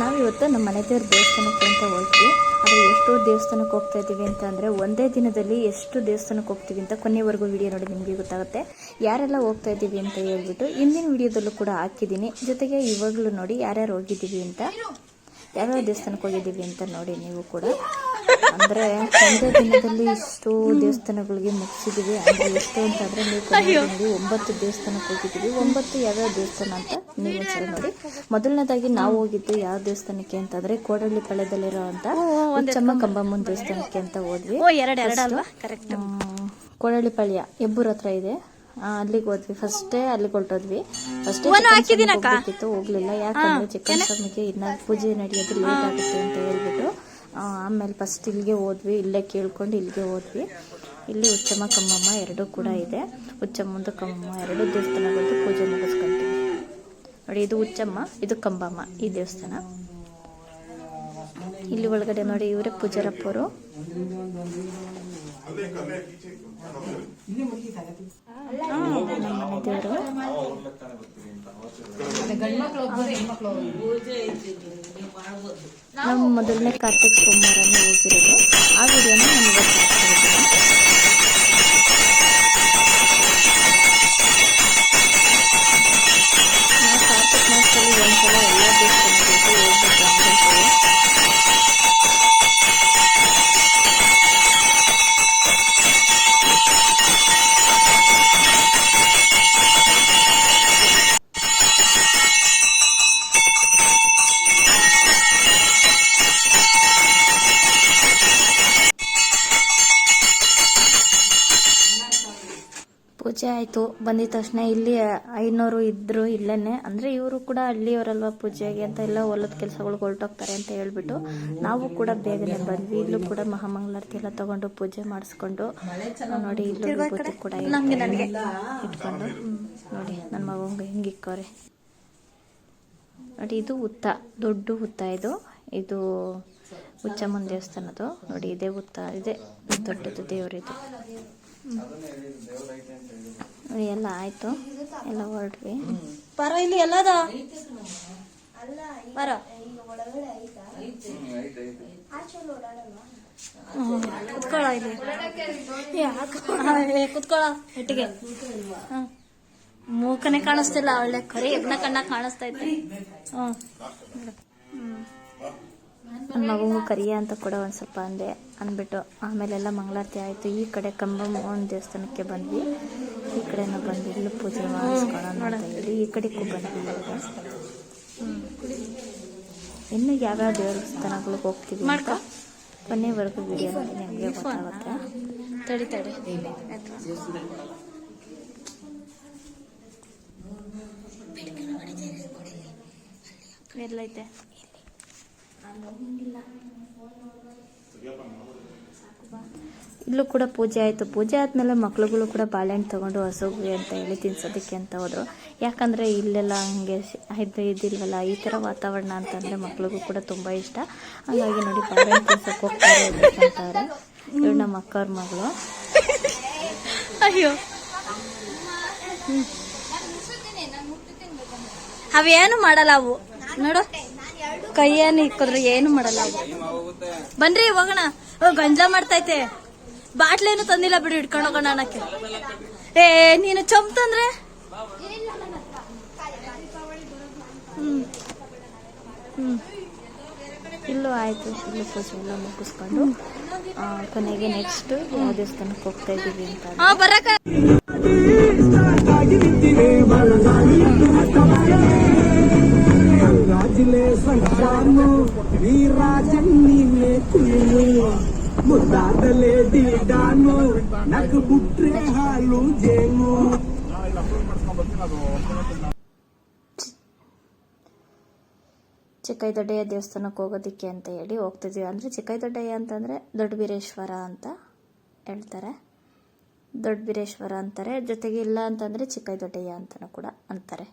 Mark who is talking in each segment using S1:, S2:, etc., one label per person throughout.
S1: ನಾವಿವತ್ತು ನಮ್ಮ ಮನೆ ದೇವ್ರ ದೇವಸ್ಥಾನಕ್ಕೆ ಅಂತ ಹೋಗ್ತೀವಿ. ಆದರೆ ಎಷ್ಟೋ ದೇವಸ್ಥಾನಕ್ಕೆ ಹೋಗ್ತಾ ಇದ್ದೀವಿ ಅಂತ ಅಂದರೆ ಒಂದೇ ದಿನದಲ್ಲಿ ಎಷ್ಟು ದೇವಸ್ಥಾನಕ್ಕೆ ಹೋಗ್ತೀವಿ ಅಂತ ಕೊನೆವರೆಗೂ ವಿಡಿಯೋ ನೋಡಿ ನಿಮಗೆ ಗೊತ್ತಾಗುತ್ತೆ. ಯಾರೆಲ್ಲ ಹೋಗ್ತಾ ಇದ್ದೀವಿ ಅಂತ ಹೇಳ್ಬಿಟ್ಟು ಹಿಂದಿನ ವಿಡಿಯೋದಲ್ಲೂ ಕೂಡ ಹಾಕಿದ್ದೀನಿ. ಜೊತೆಗೆ ಇವಾಗಲೂ ನೋಡಿ ಯಾರ್ಯಾರು ಹೋಗಿದ್ದೀವಿ ಅಂತ. ಯಾವ್ಯಾವ ದೇವಸ್ಥಾನಕ್ಕೆ ಹೋಗಿದ್ದೀವಿ ಅಂತ ನೋಡಿ ನೀವು ಕೂಡ. ಅಂದರೆ ಒಂದೇ ದಿನದಲ್ಲಿ ಇಷ್ಟು ದೇವಸ್ಥಾನಗಳಿಗೆ ಮುಗಿಸಿದ್ದೀವಿ. ಅಂದರೆ ಎಷ್ಟು ಅಂತಂದರೆ ನೀವು ನೋಡಿ ಒಂಬತ್ತು ದೇವಸ್ಥಾನಕ್ಕೆ ಹೋಗಿದ್ದೀವಿ. ಒಂಬತ್ತು ಯಾವ್ಯಾವ ದೇವಸ್ಥಾನ ಅಂತ ನೀವು ಒಂದ್ಸಲ ನೋಡಿ. ಮೊದಲನೇದಾಗಿ ನಾವು ಹೋಗಿದ್ದು ಯಾವ ದೇವಸ್ಥಾನಕ್ಕೆ ಅಂತಂದರೆ ಕೋಡಳ್ಳಿ ಅಂತ ಚಮ್ಮ ಕಂಬಮ್ಮನ ದೇವಸ್ಥಾನಕ್ಕೆ ಅಂತ ಹೋದ್ವಿ. ಕೋಡಳ್ಳಿಪಾಳ್ಯ ಹೆಬ್ಬೂರ್ ಹತ್ರ ಇದೆ. ಅಲ್ಲಿಗೆ ಹೋದ್ವಿ. ಫಸ್ಟೇ ಅಲ್ಲಿಗೆ ಹೊರಟೋದ್ವಿ. ಫಸ್ಟ್ ಹೋಗ್ಬೇಕಿತ್ತು ಹೋಗ್ಲಿಲ್ಲ. ಯಾಕಂದ್ರೆ ಚಿಕನ್ ಸ್ವಾಮಿಗೆ ಇನ್ನ ಪೂಜೆ ನಡೆಯೋದು ಲೇಟ್ ಆಗುತ್ತೆ ಅಂತ ಹೇಳ್ಬಿಟ್ಟು ಆಮೇಲೆ ಫಸ್ಟ್ ಇಲ್ಲಿಗೆ ಹೋದ್ವಿ. ಇಲ್ಲೇ ಕೇಳ್ಕೊಂಡು ಇಲ್ಲಿಗೆ ಹೋದ್ವಿ. ಇಲ್ಲಿ ಉಚ್ಚಮ್ಮ ಕಮ್ಮಮ್ಮ ಎರಡೂ ಕೂಡ ಇದೆ. ಉಚ್ಚಮ್ಮಂದು ಕಮ್ಮಮ್ಮ ಎರಡು ಬಂದು ಪೂಜೆ ಮುಗಿಸ್ಕೊಂತೀವಿ. ನೋಡಿ ಇದು ಉಚ್ಚಮ್ಮ ಇದು ಕಂಬಮ್ಮ ಈ ದೇವಸ್ಥಾನ. ಇಲ್ಲಿ ಒಳಗಡೆ ನೋಡಿ ಇವರೇ ಪೂಜಾರಪ್ಪರು. ನಾವು ಮೊದಲನೇ ಕಾರ್ತಿಕ್ ಸೋಮವಾರನೇ ಹೋಗಿರೋದು. ಆ ವಿಡಿಯೋನ ನಾನು ಆಯಿತು ಬಂದಿದ ತಕ್ಷಣ ಇಲ್ಲಿ ಐನೂರು ಇದ್ರು ಇಲ್ಲೇನೆ. ಅಂದರೆ ಇವರು ಕೂಡ ಹಳ್ಳಿಯವರಲ್ವ ಪೂಜೆಗೆ ಅಂತ ಎಲ್ಲ ಹೊಲದ ಕೆಲಸಗಳು ಹೊರಟೋಗ್ತಾರೆ ಅಂತ ಹೇಳ್ಬಿಟ್ಟು ನಾವು ಕೂಡ ಬೇಗನೆ ಬಂದ್ವಿ. ಇಲ್ಲೂ ಕೂಡ ಮಹಾಮಂಗಳಾರತಿ ಎಲ್ಲ ತಗೊಂಡು ಪೂಜೆ ಮಾಡಿಸ್ಕೊಂಡು ನೋಡಿ ಇಲ್ಲೂ ವಿಭೂತಿ ಕೂಡ ಇಟ್ಕೊಂಡು ಇಟ್ಕೊಂಡು ನೋಡಿ ನನ್ನ ಮಗಂಗೆ ಹಿಂಗೆ ಇಕ್ಕವ್ರೆ ನೋಡಿ ಇದು ಹುತ್ತ ದೊಡ್ಡ ಹುತ್ತ ಇದು. ಇದು ಹುಚ್ಚಮ್ಮನ ದೇವಸ್ಥಾನದು ನೋಡಿ ಇದೇ ಹುತ್ತ ಇದೆ ದೊಡ್ಡದು ದೇವರಿದು. ನೋಡಿ, ಎಲ್ಲ ಆಯ್ತು. ಎಲ್ಲ ಹೊರಟ್ವಿ.
S2: ಪರ ಇಲ್ಲಿ ಎಲ್ಲದ? ಬರ ಕುತ್ಕೊಳ ಇಲ್ಲಿ. ಕುತ್ಕೊಳ್ಳ ಒಟ್ಟಿಗೆ. ಹ್ಮ್. ಮೂಕನೆ ಕಾಣಿಸ್ತಿಲ್ಲ, ಒಳ್ಳೆ ಕರಿ ಎಗ್ನ ಕಣ್ಣ ಕಾಣಿಸ್ತಾ ಹ್ಮ್. ಹ್ಮ್.
S1: ನನ್ನ ಮಗುಗೂ ಕರಿಯ ಅಂತ ಕೂಡ ಒಂದು ಸ್ವಲ್ಪ ಅಂದೆ ಅಂದ್ಬಿಟ್ಟು ಆಮೇಲೆಲ್ಲ ಮಂಗಳಾರತಿ ಆಯಿತು. ಈ ಕಡೆ ಕಂಬಮ್ಮನ ದೇವಸ್ಥಾನಕ್ಕೆ ಬಂದ್ವಿ. ಈ ಕಡೆನೂ ಬಂದು ಇಲ್ಲಿ ಪೂಜೆ ಮಾಡಿಸ್ಕೊಳ್ಳೋಣ ಅಂತ ಹೇಳಿ. ಈ ಕಡೆಗೂ ಬಂದ್ವಿ. ಇವಾಗ. ಇನ್ನು ಯಾವ್ಯಾವ ದೇವಸ್ಥಾನಗಳಿಗೆ ಹೋಗ್ತೀವಿ ಅಂತ. ಕೊನೆವರೆಗೂ ವಿಡಿಯೋ ನೋಡಿ ನಿಮಗೆ ಗೊತ್ತಾಗುತ್ತೆ.
S2: ತಡಿ ತಡಿ. ಎಲ್ಲೈತೆ
S1: ಇಲ್ಲೂ ಕೂಡ ಪೂಜೆ ಆಯಿತು. ಪೂಜೆ ಆದಮೇಲೆ ಮಕ್ಳುಗಳು ಕೂಡ ಬಾಳೆಹಣ್ಣು ತೊಗೊಂಡು ಹಸುಗೆ ಅಂತ ಹೇಳಿ ತಿನ್ಸೋದಕ್ಕೆ ಅಂತ ಹೋದರು. ಯಾಕಂದರೆ ಇಲ್ಲೆಲ್ಲ ಹಂಗೆ ಇದು ಇದಿಲ್ವಲ್ಲ ಈ ಥರ ವಾತಾವರಣ ಅಂತಂದರೆ ಮಕ್ಳಿಗೂ ಕೂಡ ತುಂಬ ಇಷ್ಟ. ಹಾಗಾಗಿ ನೋಡಿ ಬಾಳೆಹಣ್ಣು ತಿನ್ಸೋಕೆ ಹೋಗ್ತಾರೆ ಅಂತಾರೆ ಇವ್ರು ನಮ್ಮ ಅಕ್ಕವ್ರ ಮಗಳು.
S2: ಅಯ್ಯೋ. ಅವೇನು ಮಾಡಲ್ಲ ಅವು? ನೋಡು. ಕೈಯೇನು ಇಕ್ಕಿದ್ರೆ ಏನು ಮಾಡಲ್ಲ ಬನ್ರಿ ಹೋಗೋಣ. ಗಂಜಾ ಮಾಡ್ತೈತೆ. ಬಾಟ್ಲೇನು ತಂದಿಲ್ಲ ಬಿಡು ಇಟ್ಕೊಂಡು ಹೋಗೋಣ ಅನ್ನಕ್ಕೆ. ಏ ನೀನು ಚಂಪ್ ತಂದ್ರೆ? ಹ್ಮ್. ಹ್ಮ್.
S1: ಇಲ್ಲೂ ಆಯಿತು ಇಲ್ಲೂ ಪೂಜೆ ಎಲ್ಲ ಮುಗಿಸ್ಕೊಂಡು ಕೊನೆಗೆ ನೆಕ್ಸ್ಟ್ ದೇವಸ್ಥಾನಕ್ಕೆ ಹೋಗ್ತಾ ಇದ್ದೀವಿ ಅಂತ
S2: ಹಾ ಬರಕ.
S3: ರಾಜಿಲೆ ಸಂಸಾನು ವೀರಾಜನ್ನಿಲೆ ಮುದ್ದಾದಲೇ ದೀಡಾನು ನಕ್ ಬುಟ್ರೆ ಹಾಲು ಜೇನು.
S1: ಚಿಕ್ಕೈದೊಡ್ಡಯ್ಯ ದೇವಸ್ಥಾನಕ್ಕೆ ಹೋಗೋದಕ್ಕೆ ಅಂತ ಹೇಳಿ ಹೋಗ್ತಿದ್ದೀವಿ ಅಂದರೆ ಚಿಕ್ಕೈದೊಡ್ಡೆಯ ಅಂತಂದರೆ ದೊಡ್ಡ ಬೀರೇಶ್ವರ ಅಂತ ಹೇಳ್ತಾರೆ. ದೊಡ್ಡ ಬೀರೇಶ್ವರ ಅಂತಾರೆ. ಜೊತೆಗೆ ಇಲ್ಲ ಅಂತಂದರೆ ಚಿಕ್ಕೈದೊಡ್ಡೆಯ ಅಂತಲೂ ಕೂಡ ಅಂತಾರೆ.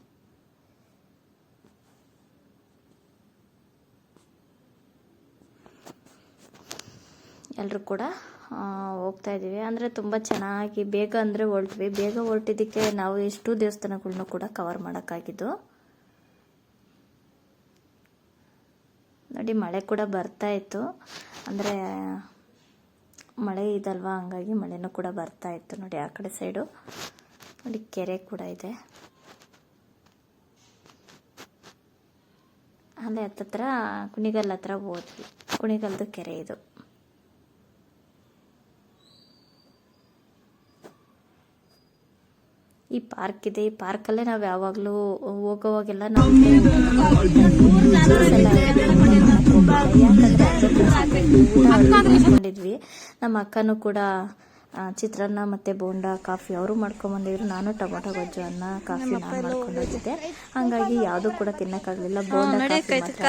S1: ಎಲ್ಲರೂ ಕೂಡ ಹೋಗ್ತಾ ಇದ್ದೀವಿ. ಅಂದರೆ ತುಂಬ ಚೆನ್ನಾಗಿ ಬೇಗ ಅಂದರೆ ಹೊರಟ್ವಿ. ಬೇಗ ಹೊರಟಿದ್ದಕ್ಕೆ ನಾವು ಎಷ್ಟು ದೇವಸ್ಥಾನಗಳ್ನೂ ಕೂಡ ಕವರ್ ಮಾಡೋಕ್ಕಾಗಿದ್ದು. ನೋಡಿ, ಮಳೆ ಕೂಡ ಬರ್ತಾ ಇತ್ತು. ಅಂದರೆ ಮಳೆ ಇದಲ್ವಾ? ಹಂಗಾಗಿ ಮಳೆನೂ ಕೂಡ ಬರ್ತಾ ಇತ್ತು. ನೋಡಿ, ಆ ಕಡೆ ಸೈಡು ನೋಡಿ, ಕೆರೆ ಕೂಡ ಇದೆ. ಅಲ್ಲೇ ಹತ್ತತ್ರ ಕುಣಿಗಲ್ ಹತ್ರ ಹೋದ್ವಿ. ಕುಣಿಗಲ್ದು ಕೆರೆ ಇದು. ಈ ಪಾರ್ಕ್ ಇದೆ ಈ ಪಾರ್ಕಲ್ಲೇ ನಾವು ಯಾವಾಗಲೂ ಹೋಗೋವಾಗೆಲ್ಲ ನಾವು ಮಾಡ್ಕೊಂಡಿದ್ವಿ ನಮ್ಮ ಅಕ್ಕನೂ ಕೂಡ ಚಿತ್ರಾನ್ನ ಮತ್ತು ಬೋಂಡ ಕಾಫಿ ಅವರು ಮಾಡ್ಕೊಂಬಂದಿದ್ರು ನಾನು ಟೊಮೊಟೊ ಗೊಜ್ಜು ಅನ್ನ ಕಾಫಿ ನಾನು ಮಾಡ್ಕೊಂಡು ಹೋಗಿದ್ದೆ ಹಂಗಾಗಿ ಯಾವುದು ಕೂಡ ತಿನ್ನೋಕ್ಕಾಗಲಿಲ್ಲ. ಬೋಂಡ ಕಾಫಿ ಮಾತ್ರ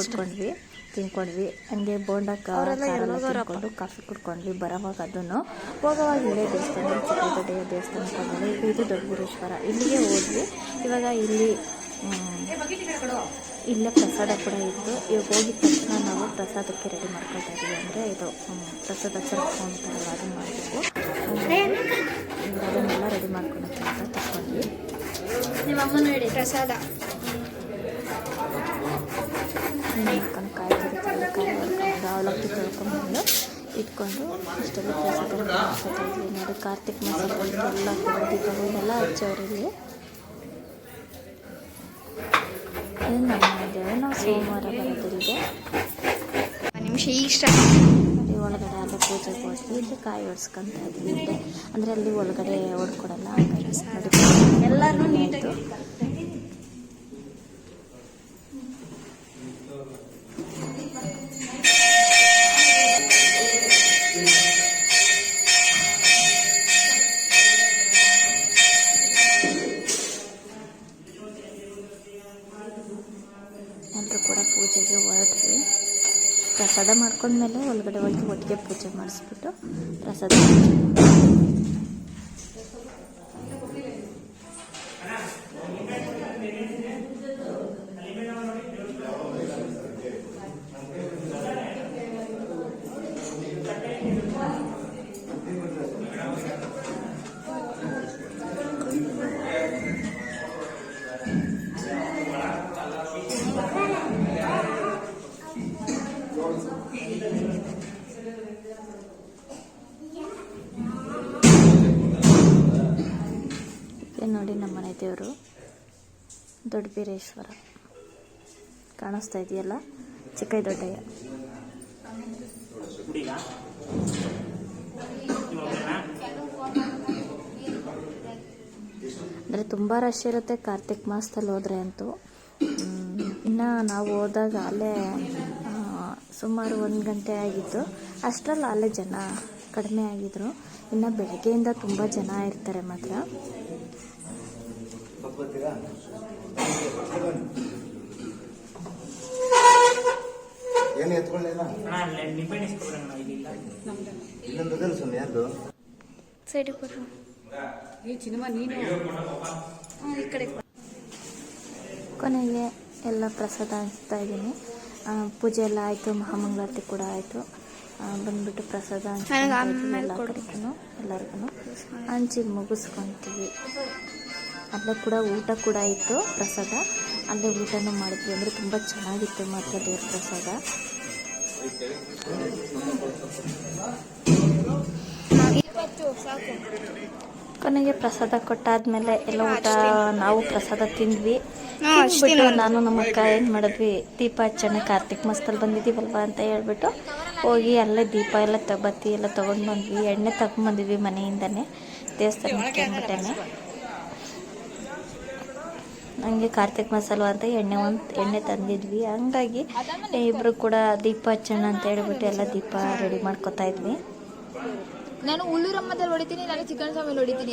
S1: ಕುಡ್ಕೊಂಡ್ವಿ ತಿನ್ಕೊಂಡ್ವಿ. ಹಂಗೆ ಬೋಂಡ ತಿನ್ಕೊಂಡು ಕಾಫಿ ಕುಡ್ಕೊಂಡ್ವಿ. ಬರೋವಾಗ ಅದನ್ನು ಹೋಗೋವಾಗ ಇಲ್ಲೇ ದೇವಸ್ಥಾನ ಚಿಕ್ಕದೊಡ್ಡೆಯ ದೇವಸ್ಥಾನಕ್ಕೆ ಇದು ದೊಡ್ಡ ಇದು ದೊಡ್ಡಗುರೇಶ್ವರ. ಇಲ್ಲಿಗೆ ಹೋದ್ವಿ. ಇವಾಗ ಇಲ್ಲಿ ಇಲ್ಲೇ ಪ್ರಸಾದ ಕೂಡ ಇತ್ತು. ಇವಾಗ ಹೋಗಿದ ತಕ್ಷಣ ನಾವು ಪ್ರಸಾದಕ್ಕೆ ರೆಡಿ ಮಾಡ್ಕೊಳ್ತಾ ಇದ್ದೀವಿ ಅಂದರೆ ಇದು ಪ್ರಸಾದ ಪ್ರಸಾದ ಚರ್ಕೊಂತಾರಲ್ಲ ಅದನ್ನು ಮಾಡಬೇಕು. ಅದನ್ನೆಲ್ಲ ರೆಡಿ ಮಾಡ್ಕೊಳಕ್ಕೆ ಅಂತ ತಗೊಂಡ್ವಿ
S2: ನಿಮ್ಮ ಅಮ್ಮನ ಹೇಳಿ ಪ್ರಸಾದ.
S1: ಕಾಯಿ ಕಾಯಿ ಹೊಡ್ಕೊಂಡು ಅವಲಕ್ಕಿ ತೊಳ್ಕೊಂಡ್ಬಂದು ಇಟ್ಕೊಂಡು ಇಷ್ಟೆಲ್ಲ ಪ್ರಸಾದ ಮಾಡ್ಕೊತಾ ಇದ್ವಿ. ನೋಡಿ ಕಾರ್ತಿಕ್ ಮಾಸ ಎಲ್ಲ ದೀಪಗಳನ್ನೆಲ್ಲ ಹಚ್ಚೋರಿಲ್ಲಿ. ಇದು ನಮ್ಮ ಇದ್ದೇವೆ ನಾವು ಸೋಮವಾರ
S2: ನಿಮಿಷ ಇಷ್ಟ
S1: ನೋಡಿ ಒಳಗಡೆ ಅಲ್ಲ ಪೂಜೆಗೆ ಹೋದ್ವಿ ಇಲ್ಲಿ ಕಾಯಿ ಹೊಡ್ಸ್ಕೊಂತ ಇದ್ವಿ ಅಂದರೆ ಅಲ್ಲಿ ಒಳಗಡೆ ಹೊಡ್ಕೊಡಲ್ಲ ಹಂಗಾಗಿ ನೋಡಿ
S2: ಎಲ್ಲಾನು
S1: ಬೀರೇಶ್ವರ ಕಾಣಿಸ್ತಾ ಇದೆಯಲ್ಲ? ಚಿಕ್ಕ ದೊಡ್ಡಯ್ಯ ಅಂದರೆ ತುಂಬ ರಶ್ ಇರುತ್ತೆ ಕಾರ್ತಿಕ್ ಮಾಸದಲ್ಲಿ ಹೋದರೆ ಅಂತೂ. ಇನ್ನು ನಾವು ಹೋದಾಗ ಅಲ್ಲೇ ಸುಮಾರು ಒಂದು ಗಂಟೆ ಆಗಿತ್ತು. ಅಷ್ಟರಲ್ಲಿ ಅಲ್ಲೇ ಜನ ಕಡಿಮೆ ಆಗಿದ್ರು. ಇನ್ನು ಬೆಳಗ್ಗೆಯಿಂದ ತುಂಬ ಜನ ಇರ್ತಾರೆ ಮಾತ್ರ.
S4: ಏನು
S1: ಕೊನೆಗೆ ಎಲ್ಲ ಪ್ರಸಾದ ಹಂಚ್ತಾ ಇದ್ದೀನಿ. ಪೂಜೆ ಎಲ್ಲ ಆಯಿತು ಮಹಾಮಂಗಳಾರತಿ ಕೂಡ ಆಯಿತು. ಬಂದ್ಬಿಟ್ಟು ಪ್ರಸಾದ ಎಲ್ಲರಿಗೂ ಎಲ್ಲರಿಗೂ. ಹಂಚಿ ಮುಗಿಸ್ಕೊತೀವಿ. ಅಲ್ಲೇ ಕೂಡ ಊಟ ಕೂಡ ಇತ್ತು ಪ್ರಸಾದ. ಅಲ್ಲೇ ಊಟನೂ ಮಾಡಿದ್ವಿ. ಅಂದರೆ ತುಂಬ ಚೆನ್ನಾಗಿತ್ತು ಮಾತ್ರ ದೇವ್ರ ಪ್ರಸಾದ. ಕೊನೆಗೆ ಪ್ರಸಾದ ಕೊಟ್ಟಾದ್ಮೇಲೆ ಎಲ್ಲ ಊಟ ನಾವು ಪ್ರಸಾದ ತಿಂದ್ವಿ. ಬಿಟ್ಟು ನಾನು. ನಮ್ಮ ಅಕ್ಕ ಏನು ಮಾಡಿದ್ವಿ ದೀಪ ಹಚ್ಚೋಣ ಕಾರ್ತಿಕ್ ಮಸ್ತಲ್ಲಿ ಬಂದಿದ್ದೀವಲ್ವ ಅಂತ ಹೇಳ್ಬಿಟ್ಟು ಹೋಗಿ ಅಲ್ಲೇ ದೀಪ ಎಲ್ಲ ತಗೊತ್ತಿ ಎಲ್ಲ ತೊಗೊಂಡು ಬಂದ್ವಿ. ಎಣ್ಣೆ ತಗೊಂಡ್ಬಂದಿದ್ವಿ ಮನೆಯಿಂದನೇ ದೇವಸ್ಥಾನಕ್ಕೆ ಅಂದ್ಬಿಟ್ಟೇನೆ. ಹಂಗೆ ಕಾರ್ತಿಕ್ ಮಸಾಲ ಅಂತ ಎಣ್ಣೆ ಒಂದು ಎಣ್ಣೆ ತಂದಿದ್ವಿ. ಹಂಗಾಗಿ ಇಬ್ಬರು ಕೂಡ ದೀಪ ಹಚ್ಚೋಣ ಅಂತ ಹೇಳ್ಬಿಟ್ಟು ಎಲ್ಲ ದೀಪ ರೆಡಿ ಮಾಡ್ಕೊತಾ ಇದ್ವಿ.
S5: ನಾನು ಉಲ್ಲೂರಮ್ಮದಲ್ಲಿ ಹೊಡಿತೀನಿ ನಾನು ಚಿಕನ್ ಸಾಮಿಲ್ ಹೊಡಿತೀನಿ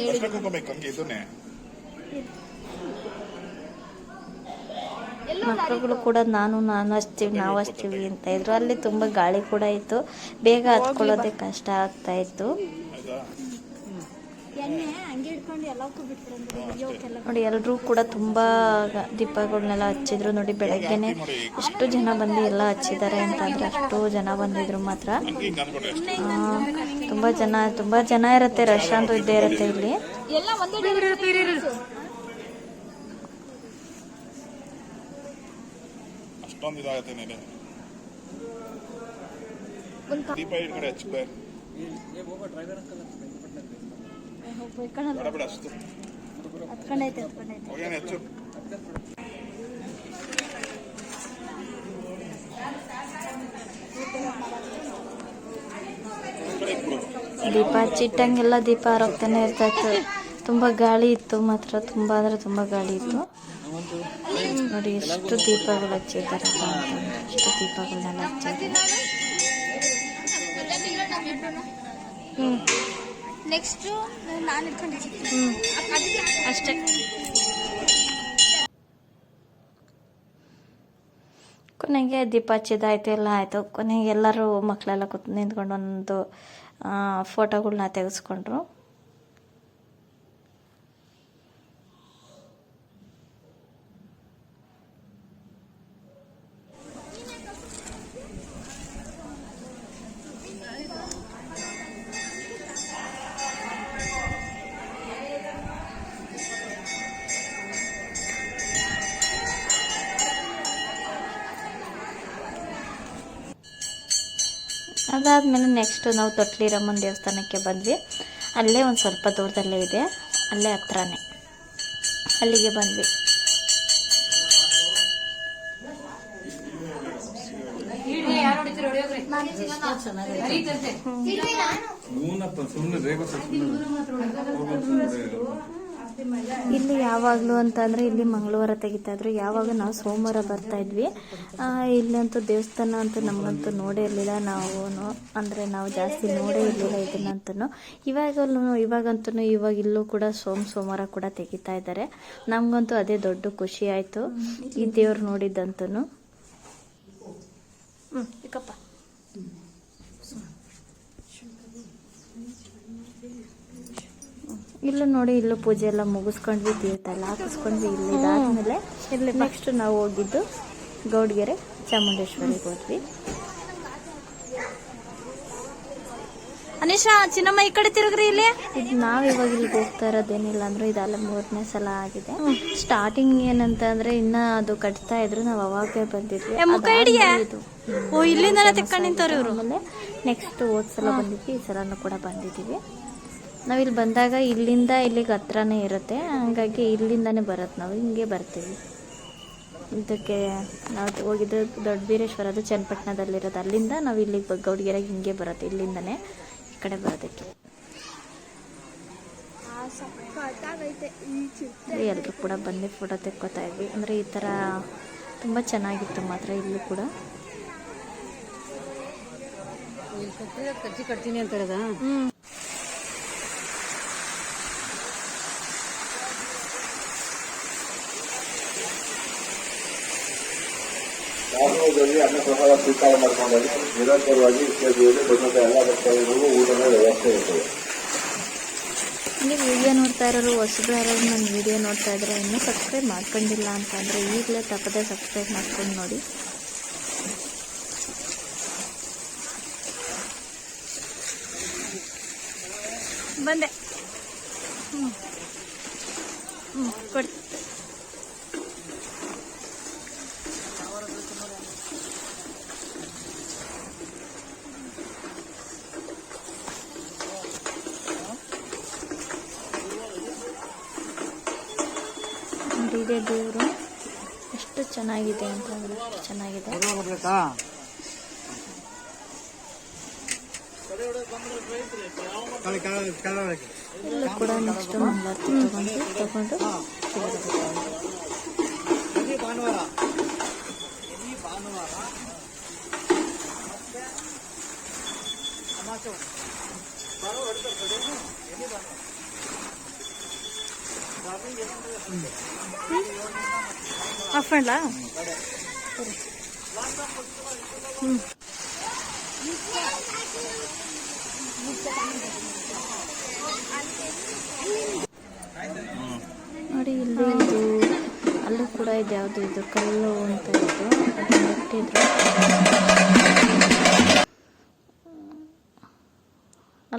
S1: ಮಕ್ಕಳುಗಳು ಕೂಡ ನಾನು ನಾನು ಹಚ್ತೀವಿ ನಾವು ಹಚ್ತೀವಿ ಅಂತ ಇದ್ರು. ಅಲ್ಲಿ ತುಂಬ ಗಾಳಿ ಕೂಡ ಇತ್ತು. ಬೇಗ ಹತ್ಕೊಳ್ಳೋದೇ ಕಷ್ಟ ಆಗ್ತಾ ಇತ್ತು. ನೋಡಿ ಎಲ್ಲರೂ ಕೂಡ ತುಂಬ ದೀಪಗಳನ್ನೆಲ್ಲ ಹಚ್ಚಿದ್ರು. ನೋಡಿ ಬೆಳಗ್ಗೆನೆ ಎಷ್ಟು ಜನ ಬಂದು ಎಲ್ಲ ಹಚ್ಚಿದ್ದಾರೆ ಅಂತಂದ್ರೆ ಅಷ್ಟು ಜನ ಬಂದಿದ್ರು ಮಾತ್ರ. ತುಂಬಾ ಜನ ತುಂಬಾ ಜನ ಇರುತ್ತೆ. ರಶ್ ಅಂತೂ ಇದ್ದೇ ಇರುತ್ತೆ ಇಲ್ಲಿ.
S5: ಎಲ್ಲ ಒಂದೇ
S6: ಅಷ್ಟೊಂದು ಇದಾಗತ್ತೆ ನೀನು ದೀಪ ಈ ಕಡೆ ಹಚ್ಚ ಬೇಡ ಬೇಡ ಅಷ್ಟು
S1: ದೀಪ ಹಚ್ಚಿಟ್ಟಂಗೆಲ್ಲ ದೀಪ ಹಾರೋಗ್ತಾನೆ ಇರ್ತಾಯಿತ್ತು ತುಂಬ ಗಾಳಿ ಇತ್ತು ಮಾತ್ರ, ತುಂಬ ಅಂದರೆ ತುಂಬ ಗಾಳಿ ಇತ್ತು. ನೋಡಿ ಎಷ್ಟು ದೀಪಗಳು ಹಚ್ಚಿದ್ದಾರೆ. ಎಷ್ಟು ದೀಪಗಳನ್ನೆಲ್ಲ ಹಚ್ಚಿದ್ದಾರೆ. ಹ್ಞೂ
S5: ನೆಕ್ಸ್ಟ್ ನಾನು ಇಟ್ಕೊಂಡಿದ್ದೀನಿ
S1: ಹ್ಞೂ ಅಷ್ಟೇ. ಕೊನೆಗೆ ದೀಪ ಹಚ್ಚಿದಾಯ್ತು ಎಲ್ಲ ಆಯಿತು. ಕೊನೆಗೆ ಎಲ್ಲರೂ ಮಕ್ಕಳೆಲ್ಲ ಕೂತ್ ನಿಂತ್ಕೊಂಡು ಒಂದು ಫೋಟೋಗಳನ್ನ ತೆಗೆಸ್ಕೊಂಡ್ರು. ಅದಾದಮೇಲೆ ನೆಕ್ಸ್ಟ್ ನಾವು ತೊಟ್ಲಿರಮ್ಮನ ದೇವಸ್ಥಾನಕ್ಕೆ ಬಂದ್ವಿ ಅಲ್ಲೇ ಒಂದು ಸ್ವಲ್ಪ ದೂರದಲ್ಲೇ ಇದೆ ಅಲ್ಲೇ ಹತ್ರನೇ ಅಲ್ಲಿಗೆ ಬಂದ್ವಿ ಇಲ್ಲಿ ಯಾವಾಗಲೂ ಅಂತಂದರೆ ಇಲ್ಲಿ ಮಂಗಳವಾರ ತೆಗಿತಾ ಇದ್ರು. ಯಾವಾಗ ನಾವು ಸೋಮವಾರ ಬರ್ತಾ ಇದ್ವಿ. ಇಲ್ಲಂತೂ ದೇವಸ್ಥಾನ ಅಂತೂ ನಮಗಂತೂ ನೋಡೇ ಇರಲಿಲ್ಲ. ನಾವು ಅಂದರೆ ನಾವು ಜಾಸ್ತಿ ನೋಡೇ ಇರಲಿಲ್ಲ ಇದನ್ನಂತೂ. ಇವಾಗಲೂ ಇವಾಗಂತೂ ಇವಾಗ ಇಲ್ಲೂ ಕೂಡ ಸೋಮ, ಸೋಮವಾರ ಕೂಡ ತೆಗಿತಾ ಇದ್ದಾರೆ. ನಮಗಂತೂ ಅದೇ ದೊಡ್ಡ ಖುಷಿ ಆಯಿತು. ಈ ದೇವ್ರು ನೋಡಿದ್ದಂತೂ ಹ್ಞೂ ಇಲ್ಲೂ ನೋಡಿ ಇಲ್ಲೂ ಪೂಜೆ ಎಲ್ಲ ಮುಗಿಸ್ಕೊಂಡ್ವಿ ತೀರ್ಥ ಎಲ್ಲ ಹಾಕಿಸ್ಕೊಂಡ್ವಿ ಇಲ್ಲಿ ಇದಾದ್ಮೇಲೆ ಇಲ್ಲಿ ನೆಕ್ಸ್ಟ್ ನಾವು ಹೋಗಿದ್ದು ಗೌಡ್ಗೆರೆ ಚಾಮುಂಡೇಶ್ವರಿಗೆ ಹೋದ್ವಿ.
S2: ಅನಿಶಾ ಚಿನ್ನಮ್ಮ ಈ ಕಡೆ ತಿರುಗ್ರಿ ಇಲ್ಲಿ.
S1: ಇದು ನಾವು ಇವಾಗ ಇಲ್ಲಿ ಹೋಗ್ತಾ ಇರೋದೇನಿಲ್ಲ ಅಂದ್ರೆ ಇದೆಲ್ಲ ಮೂರನೇ ಸಲ ಆಗಿದೆ. ಸ್ಟಾರ್ಟಿಂಗ್ ಏನಂತ ಅಂದ್ರೆ ಇನ್ನ ಅದು ಕಟ್ತಾ ಇದ್ರು ನಾವು ಅವಾಗೇ ಬಂದಿದ್ವಿ.
S2: ಓ ಇಲ್ಲಿಂದ ಇವರು.
S1: ಆಮೇಲೆ ನೆಕ್ಸ್ಟ್ ಹೋದ್ ಸಲ ಬಂದಿದ್ವಿ ಈ ಸಲನೂ ಕೂಡ ಬಂದಿದ್ದೀವಿ. ನಾವಿಲ್ಲಿ ಬಂದಾಗ ಇಲ್ಲಿಂದ ಇಲ್ಲಿಗೆ ಹತ್ರನೇ ಇರುತ್ತೆ. ಹಂಗಾಗಿ ಇಲ್ಲಿಂದನೇ ಬರುತ್ತೆ ನಾವು. ಹಿಂಗೆ ಬರ್ತೀವಿ. ಇದಕ್ಕೆ ನಾವು ಹೋಗಿದ್ದು ದೊಡ್ಡ ಬೀರೇಶ್ವರ ಅದು ಚನ್ನಪಟ್ಟಣದಲ್ಲಿರೋದು. ಅಲ್ಲಿಂದ ನಾವು ಇಲ್ಲಿಗೆ ಗೌಡಿಗೆರೆಗೆ ಹಿಂಗೆ ಬರುತ್ತೆ ಇಲ್ಲಿಂದನೇ ಈ ಕಡೆ ಬರೋದಕ್ಕೆ. ಎಲ್ಲರೂ ಕೂಡ ಬಂದು ಫೋಟೋ ತೆಕ್ಕೋತಾ ಇದ್ವಿ. ಅಂದರೆ ಈ ಥರ ತುಂಬ ಚೆನ್ನಾಗಿತ್ತು ಮಾತ್ರ ಇಲ್ಲೂ ಕೂಡ.
S7: ಕಟ್ಟಿ ಕಟ್ತೀನಿ ಅಂತಾರದ
S8: ಕಾನೂನಲ್ಲಿ ಅನ್ನ ಪ್ರಸಾದ ಸ್ವೀಕಾರ ಮಾಡಿಕೊಂಡಲ್ಲಿ ನಿರಂತರವಾಗಿ ಇತ್ಯಾದಿಯಲ್ಲಿ ಬಂದಂತ ಎಲ್ಲ ಭಕ್ತಾದಿಗಳಿಗೂ ಊಟದ ವ್ಯವಸ್ಥೆ ಇರ್ತದೆ.
S1: ನೀವು ವಿಡಿಯೋ ನೋಡ್ತಾ ಇರೋರು, ಹೊಸಬ್ರು ನನ್ನ ವಿಡಿಯೋ ನೋಡ್ತಾ ಇದ್ರೆ ಇನ್ನೂ ಸಬ್ಸ್ಕ್ರೈಬ್ ಮಾಡ್ಕೊಂಡಿಲ್ಲ ಅಂತಂದರೆ ಈಗಲೇ ತಪ್ಪದೆ ಸಬ್ಸ್ಕ್ರೈಬ್ ಮಾಡ್ಕೊಂಡು ನೋಡಿ.
S2: ಬಂದೆ.
S1: ಚೆನ್ನಾಗಿದೆ ಅಂತ ಅಂದರೆ ಎಷ್ಟು ಚೆನ್ನಾಗಿದೆ. ಇಲ್ಲೂ ಕೂಡ ನೆಕ್ಸ್ಟ್ ಮಂಗಳಾರತಿ ತಗೊಂಡು ತಗೊಂಡು ಕೆಳಗೆ ಬರ್ತೀವಿ.
S2: ಹಾಫ್ಕೊಂಡ್ಲಾ
S1: ನೋಡಿ ಇಲ್ಲಿ ಇದು ಅಲ್ಲೂ ಕೂಡ ಇದು ಯಾವುದು ಇದು ಕಲ್ಲು ಅಂತ ಇತ್ತು ಅದನ್ನ ಇಟ್ಟಿದ್ರು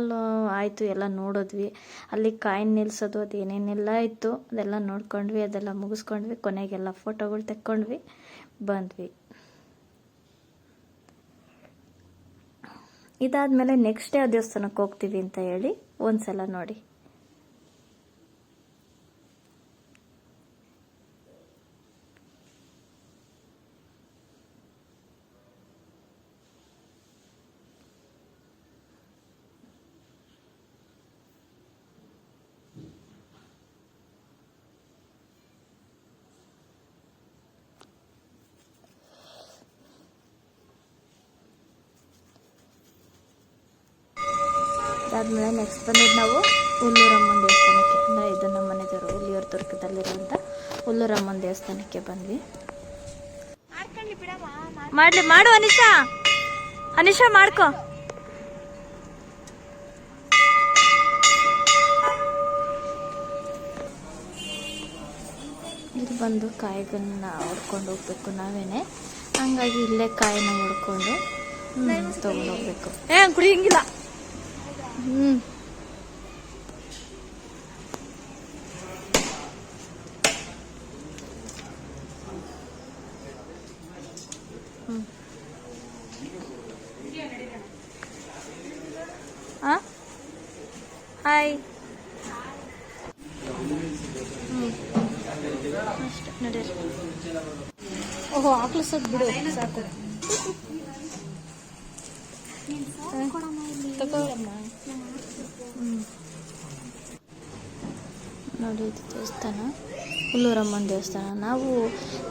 S1: ಅಲ್ಲೂ ಆಯಿತು, ಎಲ್ಲ ನೋಡಿದ್ವಿ. ಅಲ್ಲಿ ಕಾಯಿನ್ ನಿಲ್ಲಿಸೋದು ಅದು ಏನೇನೆಲ್ಲ ಇತ್ತು, ಅದೆಲ್ಲ ನೋಡ್ಕೊಂಡ್ವಿ, ಅದೆಲ್ಲ ಮುಗಿಸ್ಕೊಂಡ್ವಿ. ಕೊನೆಗೆಲ್ಲ ಫೋಟೋಗಳು ತೆಕ್ಕೊಂಡ್ವಿ, ಬಂದ್ವಿ. ಇದಾದಮೇಲೆ ನೆಕ್ಸ್ಟ್ ಡೇ ಆ ದೇವಸ್ಥಾನಕ್ಕೆ ಹೋಗ್ತೀವಿ ಅಂತ ಹೇಳಿ ಒಂದಸಲ ನೋಡಿ. ಅದಾದ್ಮೇಲೆ ನೆಕ್ಸ್ಟ್ ಬಂದಿದ್ದು ನಾವು ಹುಲ್ಲೂರಮ್ಮನ ದೇವಸ್ಥಾನಕ್ಕೆ. ಅಂದರೆ ಇದು ನಮ್ಮ ಮನೆ ದೇವರು ಹುಲಿಯೂರು ದುರ್ಗದಲ್ಲಿರುವಂಥ ಹುಲ್ಲೂರಮ್ಮನ ದೇವಸ್ಥಾನಕ್ಕೆ ಬಂದ್ವಿ.
S2: ಮಾಡಲಿ, ಮಾಡು ಅನಿಶಾ. ಅನಿಶಾ, ಮಾಡ್ಕೋ.
S1: ಇಲ್ಲಿ ಬಂದು ಕಾಯಿಗಳನ್ನ ಹೊಡ್ಕೊಂಡು ಹೋಗ್ಬೇಕು ನಾವೇನೆ. ಹಂಗಾಗಿ ಇಲ್ಲೇ ಕಾಯಿನ ಹೊಡ್ಕೊಂಡು ತಗೊಂಡು ಹೋಗ್ಬೇಕು
S2: ಏ, ಕುಡಿಯಂಗಿಲ್ಲ.
S1: ಹ್ಮ್
S2: ಆ ಹಾಯ್
S1: ಅಷ್ಟೇ ನಡೀರಿ
S2: ಓಹೋ ಹಾಕ್ಲಿಸೋದ್ ಬಿಡು ಸಾಕು
S1: ನೋಡಿ ಇದು ದೇವಸ್ಥಾನ. ಹುಲ್ಲೂರಮ್ಮನ ದೇವಸ್ಥಾನ. ನಾವು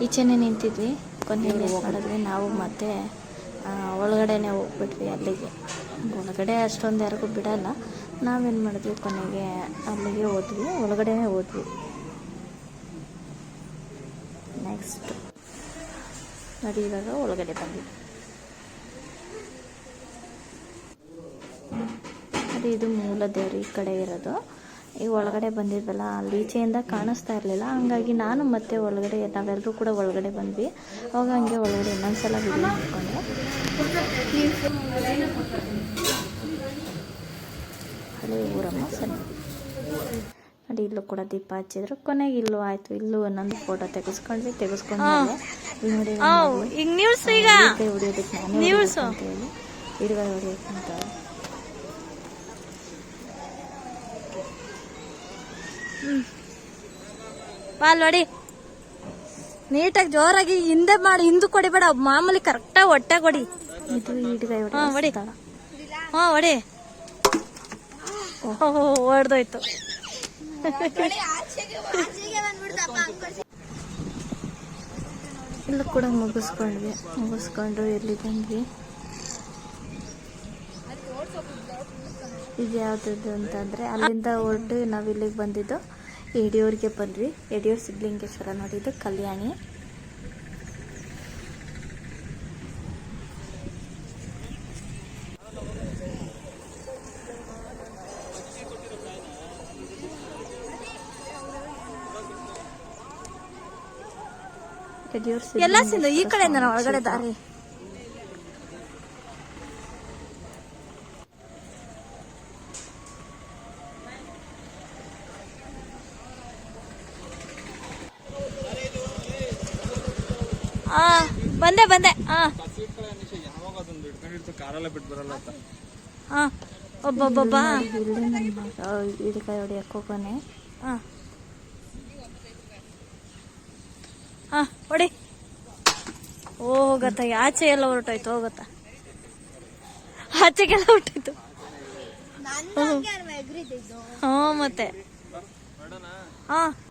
S1: ಈಚೆನೆ ನಿಂತಿದ್ವಿ. ಕೊನೆಗೆ ಮಾಡಿದ್ವಿ? ನಾವು ಮತ್ತೆ ಒಳಗಡೆನೆ ಹೋಗ್ಬಿಟ್ವಿ ಅಲ್ಲಿಗೆ. ಒಳಗಡೆ ಅಷ್ಟೊಂದು ಯಾರಿಗೂ ಬಿಡಲ್ಲ. ನಾವೇನು ಮಾಡಿದ್ವಿ? ಕೊನೆಗೆ ಅಲ್ಲಿಗೆ ಹೋದ್ವಿ. ಒಳಗಡೆನೆ ಹೋದ್ವಿ. ನೆಕ್ಸ್ಟ್ ನೋಡಿ ಇವಾಗ ಒಳಗಡೆ ಬಂದ್ವಿ ಅದೇ ಇದು ಮೂಲ ದೇವರು ಈ ಕಡೆ ಇರೋದು. ಈ ಒಳಗಡೆ ಬಂದಿದ್ವಲ್ಲ ಅಲ್ಲಿ ಈಚೆಯಿಂದ ಕಾಣಿಸ್ತಾ ಇರಲಿಲ್ಲ. ಹಂಗಾಗಿ ನಾನು ಮತ್ತೆ ಒಳಗಡೆ ನಾವೆಲ್ಲರೂ ಕೂಡ ಒಳಗಡೆ ಬಂದ್ವಿ. ಅವಾಗ ಹಂಗೆ ಒಳಗಡೆ ಇನ್ನೊಂದ್ಸಲ ವಿಡಿಯೋ ಮಾಡ್ಕೊಂಡೆ. ಹಳೆ ಊರಮ್ಮ ಸರಿ. ನೋಡಿ ಇಲ್ಲೂ ಕೂಡ ದೀಪ ಹಚ್ಚಿದ್ರು. ಕೊನೆಗೆ ಇಲ್ಲೂ ಆಯ್ತು. ಇಲ್ಲೂ ಒಂದೊಂದು ಫೋಟೋ ತೆಗೆಸ್ಕೊಂಡ್ವಿ. ತೆಗೆಸ್ಕೊಂಡ್ವಿ ಇಲ್ಲಿ ನೋಡಿ. ಹೊಡಿಯೋದಕ್ಕೆ ನಾನೇ
S2: News.
S1: ಅಂತ ಹಿಡುಗಡೆ ಹೊಡಿಯೋಕೆ
S2: ಬಾಲ್ ನೋಡಿ ನೀಟಾಗಿ ಜೋರಾಗಿ ಹಿಂದೆ ಮಾಡಿ ಹಿಂದೆ ಕೊಡಿಬೇಡ ಮಾಮೂಲಿ ಕರೆಕ್ಟಾಗಿ ಹೊಟ್ಟೆ ಕೊಡಿ. ಹಾ, ಹೊಡಿ. ಹಾ ಹೊಡಿ. ಓಹೋ ಹೊಡೆದೋಯ್ತು.
S1: ಇಲ್ಲ ಕೂಡ ಮುಗಿಸ್ಕೊಂಡ್ವಿ. ಮುಗಿಸ್ಕೊಂಡು ಇಲ್ಲಿ ಬಂದ್ವಿ? ಇದು ಯಾವ್ದು ಅಂತಂದ್ರೆ ಅಲ್ಲಿಂದ ಹೊರಟು ನಾವಿಲ್ಲಿಗೆ ಬಂದಿದ್ದು ಯಡಿಯೂರಿಗೆ ಬಂದ್ವಿ ಯಡಿಯೂರು ಸಿದ್ಧಲಿಂಗೇಶ್ವರ ನೋಡಿದ್ದು ಕಲ್ಯಾಣಿ.
S2: ಎಲ್ಲ ಸಿಂಧು ಈ ಕಡೆಯಿಂದ ನಾವು ಒಳಗಡೆ ದಾರಿ. ಆ ಬಂದೆ ಬಂದೆ. ಆ.
S1: ಹೊಡಿಯಕ್ಕೆ ಹೋಗೋನೆ
S2: ಆ. ಆ. ಹೊಡಿ. ಓ ಹೋಗತ್ತ ಆಚೆ ಎಲ್ಲ ಹೊರಟೋಯ್ತು ಹೋಗತ್ತ ಆಚೆಗೆಲ್ಲ ಹೊರಟೋಯ್ತು. ಹ್ಞೂ ಮತ್ತೆ. ಹಾ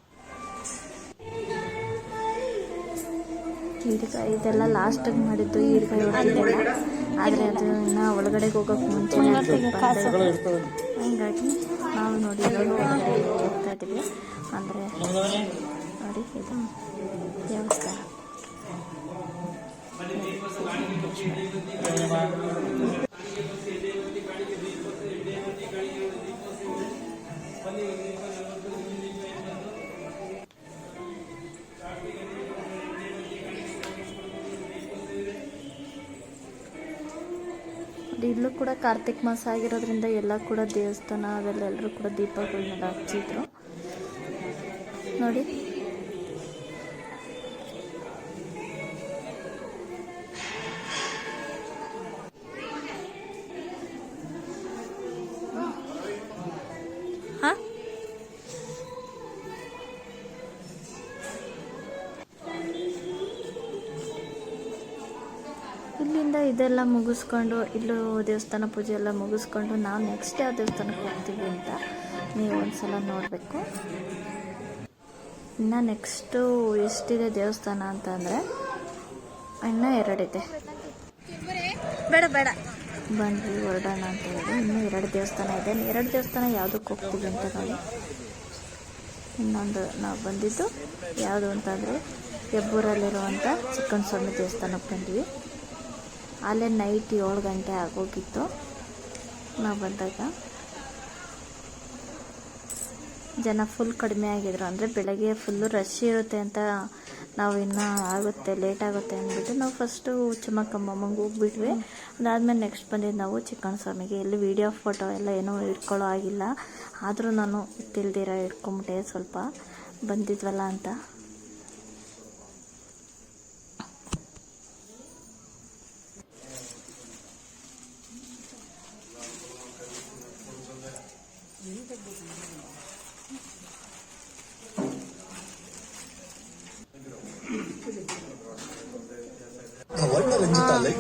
S1: ಹಿಡಿಕಾಯಿ ಇದೆಲ್ಲ ಲಾಸ್ಟಿಗೆ ಮಾಡಿದ್ದು ಹೀರಿಕಾಯಿ ಹೊಡೆದಿದ್ದೆಲ್ಲ ಆದರೆ ಅದು ಇನ್ನು ಒಳಗಡೆಗೆ ಹೋಗೋಕೆ ಮುಂಚೆ ಹಂಗಾಗಿ ನಾವು ನೋಡಿ ಒಳಗಡೆ ಹೋಗ್ತಾ ಇದ್ದೀವಿ. ಅಂದರೆ ನೋಡಿ ಇದು ದೇವಸ್ಥಾನ. ಕಾರ್ತಿಕ್ ಮಾಸ ಆಗಿರೋದ್ರಿಂದ ಎಲ್ಲ ಕೂಡ ದೇವಸ್ಥಾನ ಅವೆಲ್ಲ ಎಲ್ಲರೂ ಕೂಡ ದೀಪಗಳನ್ನೆಲ್ಲ ಹಚ್ಚಿದ್ರು. ನೋಡಿ. ಇಲ್ಲಿಂದ ಇದೆಲ್ಲ ಮುಗಿಸ್ಕೊಂಡು ಇಲ್ಲೂ ದೇವಸ್ಥಾನ ಪೂಜೆ ಎಲ್ಲ ಮುಗಿಸ್ಕೊಂಡು ನಾವು ನೆಕ್ಸ್ಟ್ ಯಾವ ದೇವಸ್ಥಾನಕ್ಕೆ ಹೋಗ್ತೀವಿ ಅಂತ ನೀವು ಒಂದ್ಸಲ ನೋಡಬೇಕು. ಇನ್ನು ನೆಕ್ಸ್ಟು ಎಷ್ಟಿದೆ ದೇವಸ್ಥಾನ ಅಂತ ಅಂದರೆ ಇನ್ನೂ ಎರಡಿದೆ.
S2: ಬೇಡ ಬೇಡ.
S1: ಬನ್ನಿ ಹೊರಡೋಣ ಅಂತ ಹೇಳಿ. ಇನ್ನೂ ಎರಡು ದೇವಸ್ಥಾನ ಇದೆ. ಎರಡು ದೇವಸ್ಥಾನ ಯಾವುದಕ್ಕೆ ಹೋಗ್ತೀವಿ ಅಂತ ನೋಡಿ. ಇನ್ನೊಂದು ನಾವು ಬಂದಿದ್ದು ಯಾವುದು ಅಂತಂದರೆ ಹೆಬ್ಬೂರಲ್ಲಿರುವಂಥ ಚಿಕ್ಕನ ಸ್ವಾಮಿ ದೇವಸ್ಥಾನಕ್ಕೆ ಬಂದ್ವಿ. ಅಲ್ಲೇ ನೈಟ್ ಏಳು ಗಂಟೆ ಆಗೋಗಿತ್ತು. ನಾವು ಬಂದಾಗ. ಜನ ಫುಲ್ ಕಡಿಮೆ ಆಗಿದ್ರು. ಅಂದರೆ ಬೆಳಗ್ಗೆ ಫುಲ್ಲು ರಶ್ ಇರುತ್ತೆ ಅಂತ ನಾವು ಇನ್ನೂ ಆಗುತ್ತೆ ಲೇಟ್ ಆಗುತ್ತೆ ಅಂದ್ಬಿಟ್ಟು ನಾವು ಫಸ್ಟು ಚುಮ್ಮಕ್ಕಮ್ಮಮ್ಮಂಗೆ ಹೋಗ್ಬಿಟ್ವಿ. ಅದಾದಮೇಲೆ ನೆಕ್ಸ್ಟ್ ಬಂದಿದ್ದು ನಾವು ಚಿಕ್ಕಣ್ಣ ಸ್ವಾಮಿಗೆ ಎಲ್ಲಿ ವೀಡಿಯೋ ಫೋಟೋ ಎಲ್ಲ ಏನೂ ಇಟ್ಕೊಳ್ಳೋ ಆಗಿಲ್ಲ. ಆದರೂ ನಾನು ತಿಳಿದಿರ ಇಟ್ಕೊಂಬಿಟ್ಟೆ ಸ್ವಲ್ಪ. ಬಂದಿದ್ವಲ್ಲ ಅಂತ.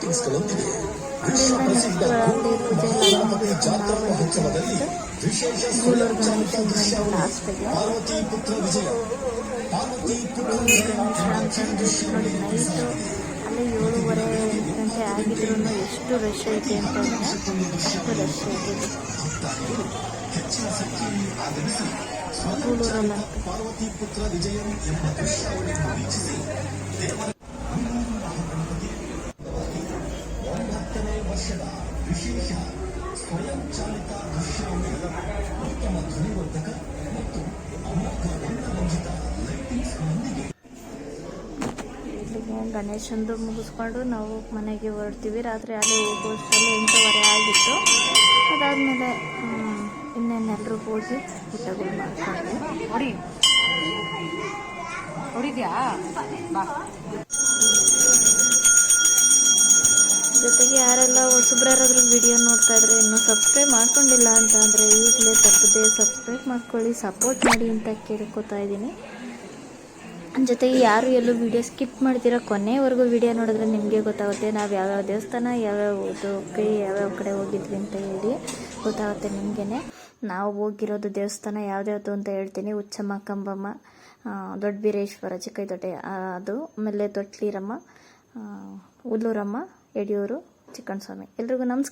S9: ವರ್ಣರಂಜಿತ ಲೈಟಿಂಗ್ಸ್ ಗಳೊಂದಿಗೆ ವಿಶ್ವ ಪ್ರಸಿದ್ಧ ಜಾತ್ರಾ ಮಹೋತ್ಸವದಲ್ಲಿ ವಿಶೇಷ ದೃಶ್ಯಾವಳಿ ಪಾರ್ವತಿ ಪುತ್ರ ವಿಜಯ ಪಾರ್ವತಿ ಪುತ್ರ ವಿಜಯ
S1: ನೈಟು ಅಲ್ಲೇ ಏಳುವರೆ ಗಂಟೆ ಆಗಿದ್ರು ಎಷ್ಟು ರಶ್ ಐತೆ ಅಂತ ಅಷ್ಟು ರಶ್ ಐತೆ ಗೂಳೂರಲ್ಲಂತೂ
S9: ಪಾರ್ವತಿ ಪುತ್ರ ವಿಜಯಂ ಎಂಬ ದೃಶ್ಯಾವಳಿ ವೀಕ್ಷಿಸಿ
S1: ಗಣೇಶಂದು ಮುಗಿಸ್ಕೊಂಡು ನಾವು ಮನೆಗೆ ಹೊರಡ್ತೀವಿ. ರಾತ್ರಿ ಅಲ್ಲಿ ಹೋಗೋಷ್ಟರಲ್ಲಿ ಎಂಟೂವರೆ ಆಗಿತ್ತು. ಅದಾದಮೇಲೆ ಇನ್ನೇನೆಲ್ಲರೂ ಹೋಗಿ ಊಟಗಳು
S7: ಮಾಡ್ಕೊಂಡು
S1: ಜೊತೆಗೆ ಯಾರೆಲ್ಲ ಹೊಸಬ್ರಾರಾದ್ರೂ ವಿಡಿಯೋ ನೋಡ್ತಾ ಇದ್ರೆ ಇನ್ನೂ ಸಬ್ಸ್ಕ್ರೈಬ್ ಮಾಡ್ಕೊಂಡಿಲ್ಲ ಅಂತ ಅಂದರೆ ಈಗಲೇ ತಪ್ಪದೆ ಸಬ್ಸ್ಕ್ರೈಬ್ ಮಾಡ್ಕೊಳ್ಳಿ ಸಪೋರ್ಟ್ ಮಾಡಿ ಅಂತ ಕೇಳ್ಕೊತಾ ಇದ್ದೀನಿ. ಜೊತೆಗೆ ಯಾರು ಎಲ್ಲೂ ವೀಡಿಯೋ ಸ್ಕಿಪ್ ಮಾಡ್ತೀರಾ ಕೊನೆವರೆಗೂ ವಿಡಿಯೋ ನೋಡಿದ್ರೆ ನಿಮಗೆ ಗೊತ್ತಾಗುತ್ತೆ ನಾವು ಯಾವ್ಯಾವ ದೇವಸ್ಥಾನ, ಯಾವ್ಯಾವ ಇದಕ್ಕೆ ಯಾವ್ಯಾವ ಕಡೆ ಹೋಗಿದ್ವಿ ಅಂತ ಹೇಳಿ ಗೊತ್ತಾಗುತ್ತೆ ನಿಮಗೇ ನಾವು ಹೋಗಿರೋದು ದೇವಸ್ಥಾನ ಯಾವ್ದ್ಯಾವುದು ಅಂತ ಹೇಳ್ತೀನಿ. ಉಚ್ಚಮ್ಮ, ಕಂಬಮ್ಮ ದೊಡ್ಡ ಬೀರೇಶ್ವರ ಚಿಕ್ಕೈ ದೊಡ್ಡ ಅದು, ಆಮೇಲೆ ತೊಟ್ಲಿರಮ್ಮ ಉಲ್ಲೂರಮ್ಮ, ಯಡಿಯೂರು ಚಿಕ್ಕನ್ ಸ್ವಾಮಿ ಎಲ್ರಿಗೂ ನಮಸ್ಕಾರ